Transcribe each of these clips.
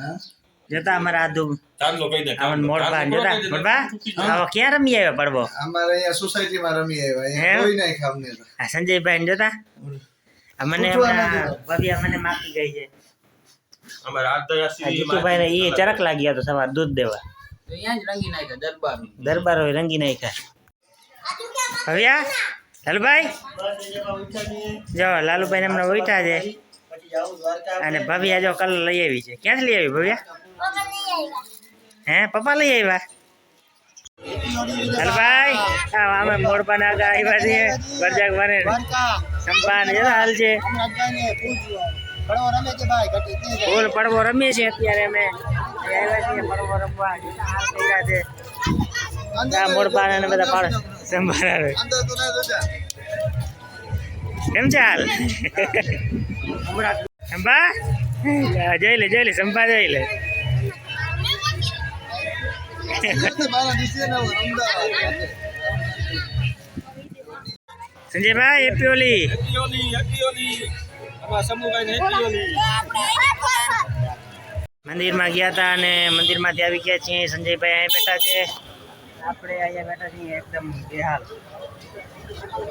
હા? જોતા અમારા આધુ ચાંદલો કહી દે અમન ચાંદલો. જતા જાય. આવો ક્યાં રમી આવ્યો પડવો? અમારે અહીંયા સોસાયટીમાં રમી આવ્યા કોઈ અમને તો. આ સંજયભાઈ ને જોતા? આ મને પૂછવા હમણાં નથી. ભવ્યા મને માપી ગઈ છે. અમારે જીતુભાઈ એ ચરક લાગી હતો સવાર દૂધ દેવા. અહીંયા જ રંગી નાખ્યા દરબાર દરબાર હોય રંગી નાખ્યા. ભવ્યા? લાલુભાઈ? જો લાલુભાઈ ને હમણાં ઉઠા છે. અને ભાભી જો કલર લઈ આવી છે. ક્યાંથી લઈ આવી ભવ્યા? હે, પપ્પા લઈ આવ્યા? હા અમે મોડપા ના આવ્યા છીએ વરજાક ને હાલ ફૂલ પડવો રમીએ છીએ અત્યારે અમે. આવ્યા બધા પાડ સંભાળ. કેમ છે હાલ? સંભા જોઈ લે જોઈ લે સંભા જોઈ લે. સંજયભાઈ happy Holi happy Holi, happy Holi. અમારા સમૂહભાઈને હેપી હોલી. મંદિરમાં ગયા હતા અને મંદિરમાંથી આવી ગયા છીએ સંજયભાઈ અહીં બેઠા છે આપણે અહીંયા બેઠા છીએ એકદમ બેહાલ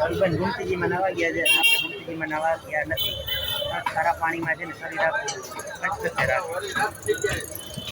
હસબન્ડ ગુમતીજીમાં નાવા ગયા છે આપણે ગુમતીજીમાં નાવા ગયા નથી ખારા પાણીમાં છે ને શરીર આપણું કચકચે રાખે